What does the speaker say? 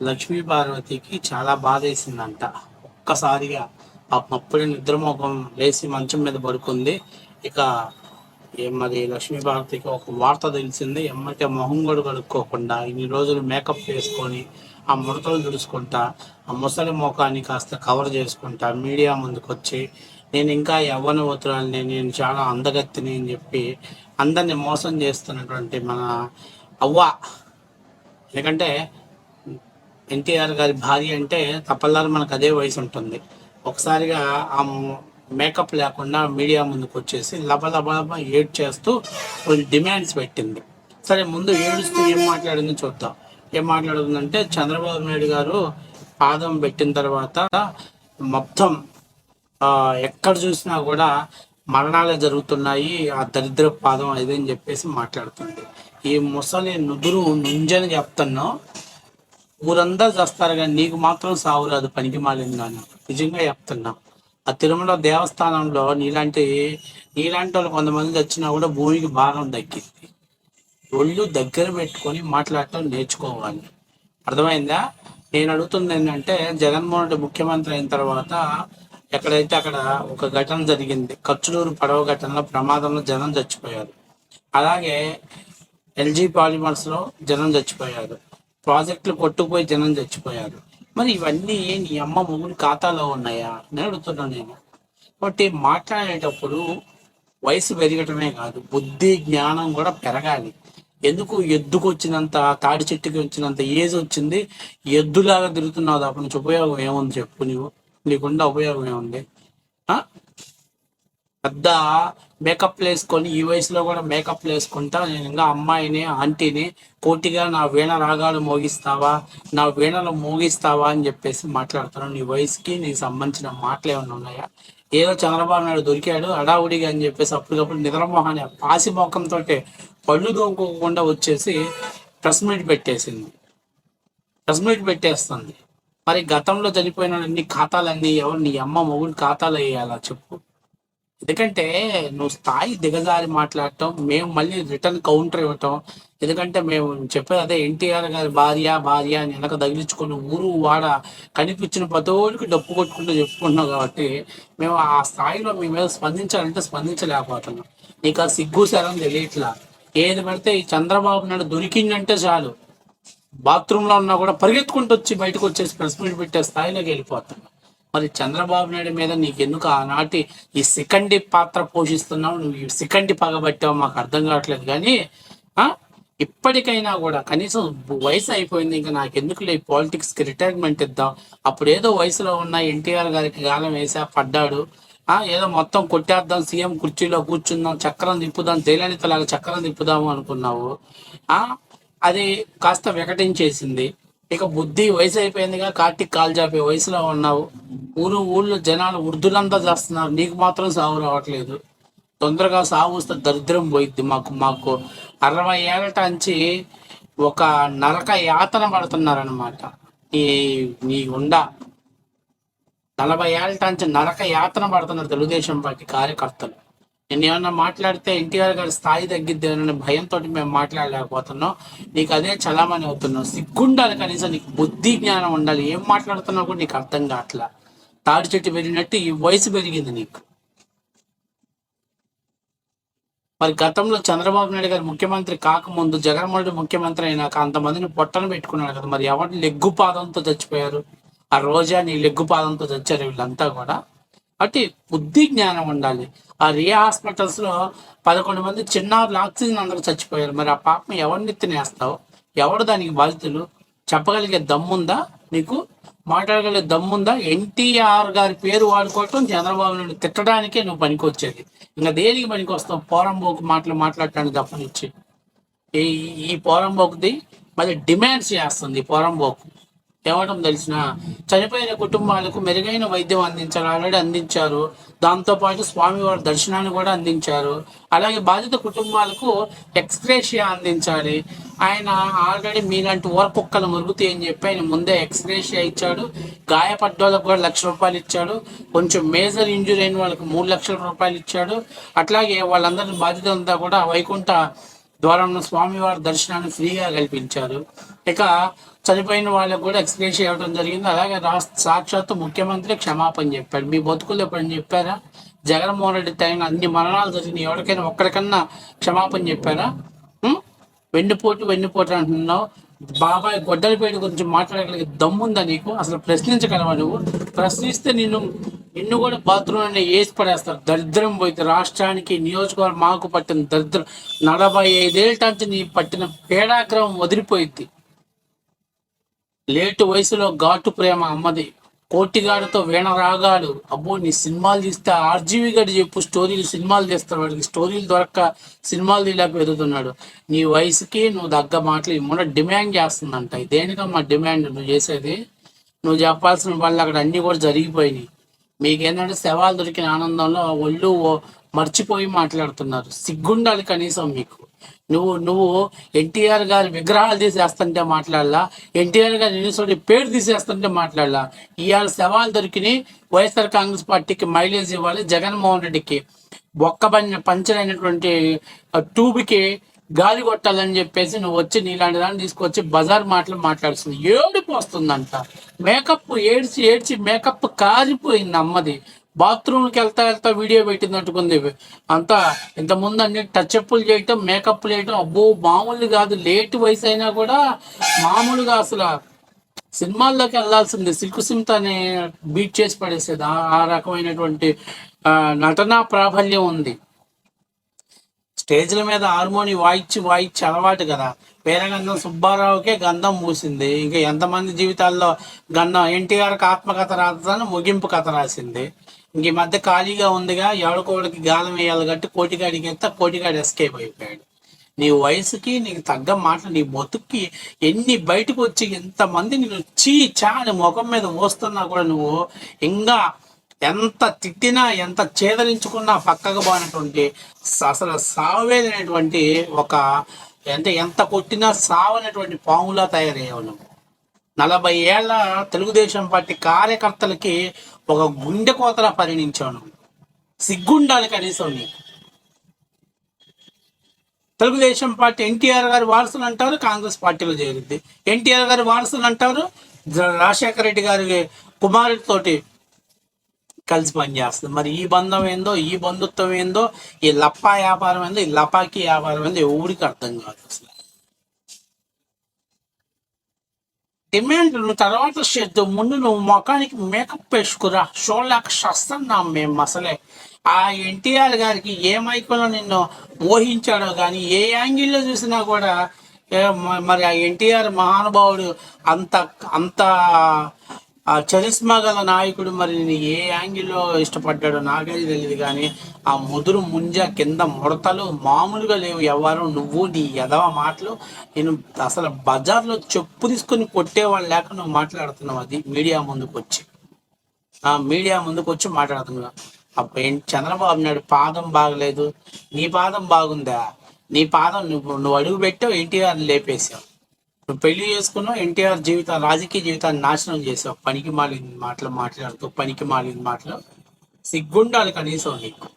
లక్ష్మీ పార్వతికి చాలా బాధ వేసిందంట ఒక్కసారిగా పాపం అప్పుడే నిద్రమోహం లేచి మంచం మీద పడుకుంది. ఇక మరి లక్ష్మీ పార్వతికి ఒక వార్త తెలిసింది. ఎమ్మటే మొహం కూడా కడుక్కోకుండా ఇన్ని రోజులు మేకప్ వేసుకొని ఆ ముడతలు తుడుచుకుంటా ఆ ముసలి మోకాన్ని కాస్త కవర్ చేసుకుంటా మీడియా ముందుకు వచ్చి నేను ఇంకా యవ్వనవతురాలని నేను చాలా అందగత్తిని అని చెప్పి అందరిని మోసం చేస్తున్నటువంటి మన అవ్వ. ఎందుకంటే ఎన్టీఆర్ గారి భార్య అంటే తప్పల్లారు మనకు అదే వయసు ఉంటుంది. ఒకసారిగా ఆ మేకప్ లేకుండా మీడియా ముందుకు వచ్చేసి లబ ఏడ్ చేస్తూ కొన్ని డిమాండ్స్ పెట్టింది. సరే ముందు ఏడుస్తూ ఏం మాట్లాడిందో చూద్దాం. ఏం మాట్లాడుతుందంటే చంద్రబాబు నాయుడు గారు పాదం పెట్టిన తర్వాత మొత్తం ఎక్కడ చూసినా కూడా మరణాలే జరుగుతున్నాయి ఆ దరిద్ర పాదం అని చెప్పేసి మాట్లాడుతుంది. ఈ ముసలి నుదురు నుంజని చెప్తున్నావు ఊరందరూ చేస్తారు కానీ నీకు మాత్రం సావు రాదు పనికి మాలిందని నిజంగా చెప్తున్నా. ఆ తిరుమల దేవస్థానంలో నీలాంటి నీలాంటి వాళ్ళు కొంతమంది వచ్చినా కూడా భూమికి భారం దక్కింది ఒళ్ళు దగ్గర పెట్టుకొని మాట్లాడటం నేర్చుకోవాలి. అర్థమైందా? నేను అడుగుతుంది ఏంటంటే జగన్మోహన్ రెడ్డి ముఖ్యమంత్రి అయిన తర్వాత ఎక్కడైతే అక్కడ ఒక ఘటన జరిగింది ఖర్చులూరు పడవ ఘటనలో ప్రమాదంలో జనం చచ్చిపోయారు. అలాగే ఎల్జీ పాలిమర్స్లో జనం చచ్చిపోయారు. ప్రాజెక్టులు కొట్టుకుపోయి జనం చచ్చిపోయారు. మరి ఇవన్నీ నీ అమ్మ మొగుడి ఖాతాలో ఉన్నాయా? నేను అడుగుతున్నాను నేను. కాబట్టి మాట్లాడేటప్పుడు వయసు పెరగటమే కాదు బుద్ధి జ్ఞానం కూడా పెరగాలి. ఎందుకు ఎద్దుకు వచ్చినంత తాడి చెట్టుకి వచ్చినంత ఏజ్ వచ్చింది? ఎద్దులాగా తిరుగుతున్నావు తప్ప నుంచి ఉపయోగం ఏముంది చెప్పు నీవు? నీకుండా ఉపయోగం ఏముంది? ఆ? పెద్ద మేకప్ వేసుకొని ఈ వయసులో కూడా మేకప్ వేసుకుంటా నేను ఇంకా అమ్మాయిని ఆంటీని కోటిగా నా వీణ రాగాలు మోగిస్తావా నా వీణలు మోగిస్తావా అని చెప్పేసి మాట్లాడుతున్నాను. నీ వయసుకి నీకు సంబంధించిన మాటలు ఏమైనా ఉన్నాయా? ఏదో చంద్రబాబు నాయుడు దొరికాడు అడావుడిగా అని చెప్పేసి అప్పటికప్పుడు నిద్రమోహాన్ని పాసి మొఖంతో పళ్ళు దోముకోకుండా వచ్చేసి ప్రెస్ మీట్ పెట్టేసింది. ప్రెస్ మీట్ పెట్టేస్తుంది. మరి గతంలో చనిపోయిన నీ ఖాతాలన్నీ ఎవరు నీ అమ్మ మొగుడు ఖాతాలు వేయాలా చెప్పు. ఎందుకంటే నువ్వు స్థాయి దిగజారి మాట్లాడటం మేము మళ్ళీ రిటర్న్ కౌంటర్ ఇవ్వటం ఎందుకంటే మేము చెప్పేది అదే ఎన్టీఆర్ గారి భార్య భార్య అని వెనక తగిలించుకుని ఊరు వాడ కనిపించిన పతోడికి డప్పు కొట్టుకుంటూ చెప్పుకుంటున్నాం కాబట్టి మేము ఆ స్థాయిలో మీ మీద స్పందించాలంటే స్పందించలేకపోతున్నాం. నీకు ఆ సిగ్గు సరం తెలియట్లా. ఏది పడితే ఈ చంద్రబాబు నాయుడు దొరికిందంటే చాలు. బాత్రూంలో ఉన్నా కూడా పరిగెత్తుకుంటూ వచ్చి బయటకు వచ్చేసి ప్రెస్ మీట్ పెట్టే స్థాయిలోకి వెళ్ళిపోతున్నాం. మరి చంద్రబాబు నాయుడు మీద నీకు ఎందుకు ఆనాటి ఈ సికండి పాత్ర పోషిస్తున్నావు? నువ్వు ఈ సికండి పగబట్టావు మాకు అర్థం కావట్లేదు. కానీ ఆ ఇప్పటికైనా కూడా కనీసం వయసు అయిపోయింది ఇంకా నాకు ఎందుకు లే పాలిటిక్స్కి రిటైర్మెంట్ ఇద్దాం. అప్పుడు ఏదో వయసులో ఉన్న ఎన్టీఆర్ గారికి గాలం వేసా పడ్డాడు. ఆ ఏదో మొత్తం కొట్టేద్దాం సీఎం కుర్చీలో కూర్చుందాం చక్రం తిప్పుదాం తేలినితలాగా చక్రం తిప్పుదాము అనుకున్నావు. ఆ అది కాస్త వికటించేసింది. ఇక బుద్ధి వయసు అయిపోయిందిగా కార్తీక్ కాల్ చాపే వయసులో ఉన్నావు. ఊరు ఊళ్ళో జనాలు వృద్ధులంతా చేస్తున్నారు. నీకు మాత్రం సాగు రావట్లేదు. తొందరగా సాగు వస్తే దరిద్రం పోయిద్ది. మాకు మాకు అరవై ఏళ్ళట నుంచి ఒక నరక యాతన పడుతున్నారనమాట ఈ నీ ఉండ నలభై ఏళ్ళ నుంచి నరక యాతన పడుతున్నారు తెలుగుదేశం పార్టీ కార్యకర్తలు. నేను ఏమన్నా మాట్లాడితే ఎన్టీఆర్ గారి స్థాయి తగ్గిద్దేననే భయంతో మేము మాట్లాడలేకపోతున్నాం. నీకు అదే చలామణి అవుతున్నావు సిగ్గుండాలి కనీసం నీకు బుద్ధి జ్ఞానం ఉండాలి. ఏం మాట్లాడుతున్నావు కూడా నీకు అర్థం కావట్లా. తాడి చెట్టు పెరిగినట్టు ఈ వయసు పెరిగింది నీకు. మరి గతంలో చంద్రబాబు నాయుడు గారు ముఖ్యమంత్రి కాకముందు జగన్మోహన్ రెడ్డి ముఖ్యమంత్రి అయినాక అంతమందిని పొట్టను పెట్టుకున్నాడు కదా మరి ఎవరిని లెగ్గు పాదంతో చచ్చిపోయారు? ఆ రోజా నీ లెగ్గు పాదంతో చచ్చారు వీళ్ళంతా కూడా. అంటే బుద్ధి జ్ఞానం ఉండాలి. ఆ రియా హాస్పిటల్స్లో పదకొండు మంది చిన్నారులు ఆక్సిజన్ అందరూ చచ్చిపోయారు. మరి ఆ పాపం ఎవరిని తినేస్తావు ఎవడు దానికి బాధితులు చెప్పగలిగే దమ్ముందా? నీకు మాట్లాడగల దమ్ముందా? ఎన్టీఆర్ గారి పేరు వాడుకోవటం చంద్రబాబు నాయుడు తిట్టడానికే నువ్వు పనికొచ్చేది. ఇంకా దేనికి పనికొస్తావు? పోరంబోకు మాటలు మాట్లాడటానికి తప్పనిచ్చి ఈ ఈ పోరంబోకుది మళ్ళీ డిమాండ్స్ చేస్తుంది పోరంబోకు తేవటం తెలిసిన చనిపోయిన కుటుంబాలకు మెరుగైన వైద్యం అందించారు. ఆల్రెడీ అందించారు దాంతోపాటు స్వామివారి దర్శనాన్ని కూడా అందించారు. అలాగే బాధిత కుటుంబాలకు ఎక్స్గ్రేషియా అందించాలి. ఆయన ఆల్రెడీ మీలాంటి ఊర కుక్కలు మురుగుతాయి అని చెప్పి ఆయన ముందే ఎక్స్గ్రేషియా ఇచ్చాడు. గాయపడ్డ వాళ్ళకు కూడా లక్ష రూపాయలు ఇచ్చాడు. కొంచెం మేజర్ ఇంజురీ అయిన వాళ్ళకి మూడు లక్షల రూపాయలు ఇచ్చాడు. అట్లాగే వాళ్ళందరి బాధ్యత అంతా కూడా వైకుంఠ ద్వారంలో స్వామివారి దర్శనాన్ని ఫ్రీగా కల్పించారు. ఇక చనిపోయిన వాళ్ళకు కూడా ఎక్స్ప్లెయిన్ చేయడం జరిగింది. అలాగే రాష్ట్ర సాక్షాత్తు ముఖ్యమంత్రి క్షమాపణ చెప్పాడు మీ బతుకులు ఎప్పుడని చెప్పారా? జగన్మోహన్ రెడ్డి టైం అన్ని మరణాలు జరిగినాయి. ఎవరికైనా ఒక్కడికన్నా క్షమాపణ చెప్పారా? వెన్నుపోటు వెన్నుపోటు అంటున్నావు. బాబాయ్ గొడ్డలపేట గురించి మాట్లాడగలిగే దమ్ముందా నీకు? అసలు ప్రశ్నించగలవా నువ్వు? ప్రశ్నిస్తే నిన్ను నిన్ను కూడా బాత్రూమ్ వేసి పడేస్తారు. దరిద్రం పోయింది. రాష్ట్రానికి నియోజకవర్గం మాకు పట్టిన దరిద్రం. నలభై ఐదేళ్ళ నుంచి నీ పట్టిన పేడాగ్రహం వదిలిపోయింది. లేటు వయసులో ఘాటు ప్రేమ అమ్మది. కోటిగాడితో వీణ రాగాడు అబ్బో నీ సినిమాలు తీస్తే ఆర్జీవి గడి చెప్పు స్టోరీలు సినిమాలు తీస్తాడు వాడికి స్టోరీలు దొరక్క సినిమాలు తీయలేక ఎదుగుతున్నాడు నీ వయసుకి నువ్వు దగ్గ మాటలు మొన్న డిమాండ్ చేస్తుందంట. దేనికమ్మా డిమాండ్ నువ్వు చేసేది? నువ్వు చెప్పాల్సిన వాళ్ళు అక్కడ అన్ని కూడా జరిగిపోయినాయి. మీకేంటంటే శవాలు దొరికిన ఆనందంలో ఒళ్ళు మర్చిపోయి మాట్లాడుతున్నారు. సిగ్గుండాలి కనీసం మీకు. నువ్వు నువ్వు ఎన్టీఆర్ గారి విగ్రహాలు తీసేస్తుంటే మాట్లాడలా ఎన్టీఆర్ గారి యూనివర్సిటీ పేరు తీసేస్తుంటే మాట్లాడలా. ఇవాళ శవాలు దొరికిని వైఎస్ఆర్ కాంగ్రెస్ పార్టీకి మైలేజ్ ఇవ్వాలి జగన్మోహన్ రెడ్డికి. బొక్క పంచరైనటువంటి పంచర్ అయినటువంటి ట్యూబ్కి గాలి కొట్టాలని చెప్పేసి నువ్వు వచ్చి నీలాంటి దాన్ని తీసుకొచ్చి బజార్ మాటలు మాట్లాడుతుంది. ఏడుపు వస్తుందంట. మేకప్ ఏడ్చి ఏడ్చి మేకప్ కారిపోయింది అమ్మది. బాత్రూమ్కి వెళ్తా వెళ్తా వీడియో పెట్టినట్టుకుంది అంతా ఇంత ముందు అన్ని టచ్ అప్లు చేయటం మేకప్లు చేయటం అబ్బో మామూలు కాదు. లేట్ వయసు అయినా కూడా మామూలుగా అసలు సినిమాల్లోకి వెళ్ళాల్సింది సిల్క్ సిమ్త్ బీట్ చేసి పడేసేది. ఆ- రకమైనటువంటి నటనా ప్రాబల్యం ఉంది. స్టేజ్ల మీద హార్మోని వాయిచ్చి వాయిచ్చి అలవాటు కదా. పేరగంధం సుబ్బారావుకే గంధం మూసింది. ఇంకా ఎంతమంది జీవితాల్లో గంధం ఎన్టీఆర్కి ఆత్మకథ రాదని ముగింపు కథ రాసింది. ఇంక ఈ మధ్య ఖాళీగా ఉందిగా ఎవడికోడికి గాలం వేయాలి కట్టి కోటిగాడికి ఎత్త కోటిగాడి ఎస్కేప్ అయిపోయాడు. నీ వయసుకి నీకు తగ్గ మాటలు నీ బతుక్కి ఎన్ని బయటకు వచ్చి ఎంతమంది నేను చీ చా అని ముఖం మీద మోస్తున్నా కూడా నువ్వు ఇంకా ఎంత తిట్టినా ఎంత ఛేదరించుకున్నా పక్కకు పోయినటువంటి అసలు సావేదనేటువంటి ఒక ఎంత ఎంత కొట్టినా సావనటువంటి పాములా తయారయ్యేవాళ్ళం. నలభై ఏళ్ళ తెలుగుదేశం పార్టీ కార్యకర్తలకి ఒక గుండె కోతలా పరిణించాను సిగ్గుండాలి కనీసం నీకు తెలుగుదేశం పార్టీ ఎన్టీఆర్ గారి వారసులు అంటారు కాంగ్రెస్ పార్టీలో చేరింది. ఎన్టీఆర్ గారి వారసులు అంటారు రాజశేఖర రెడ్డి గారి కుమారుడితోటి కలిసి పనిచేస్తుంది. మరి ఈ బంధం ఏందో ఈ బంధుత్వం ఏందో ఈ లప్పా వ్యాపారం ఏందో ఈ లపాకి వ్యాపారం ఏందో ఎవరికి అర్థం కాదు అసలు. డిమాండ్ నువ్వు తర్వాత చేద్దు. ముందు నువ్వు ముఖానికి మేకప్ వేసుకురా. షోల్లాక షస్తున్నాం మేము అసలే. ఆ ఎన్టీఆర్ గారికి ఏ మైకులో నిన్ను మోహించాడో కానీ ఏ యాంగిల్లో చూసినా కూడా మరి ఆ ఎన్టీఆర్ మహానుభావుడు అంత అంత ఆ చరిస్మా గల నాయకుడు మరి నేను ఏ యాంగిల్లో ఇష్టపడ్డాడో నాకైతే తెలియదు కానీ ఆ ముదురు ముంజ కింద ముడతలు మామూలుగా లేవు ఎవరు నువ్వు నీ ఎదవ మాటలు నేను అసలు బజార్లో చెప్పు తీసుకొని కొట్టేవాళ్ళు లేక నువ్వు మాట్లాడుతున్నావు. అది మీడియా ముందుకు వచ్చి ఆ మీడియా ముందుకు వచ్చి మాట్లాడుతున్నావు. అప్పుడు ఏంటి చంద్రబాబు నాయుడు పాదం బాగలేదు? నీ పాదం బాగుందా? నీ పాదం నువ్వు నువ్వు అడుగు పెట్టావు ఎన్టీఆర్ లేపేసావు పెళ్ళి చేసుకున్నావు ఎన్టీఆర్ జీవితం రాజకీయ జీవితాన్ని నాశనం చేసావు. పనికి మాలిన మాటలు మాట్లాడుతూ పనికి మాలిన మాటలు. సిగ్గుండాలి కనీసం నీకు.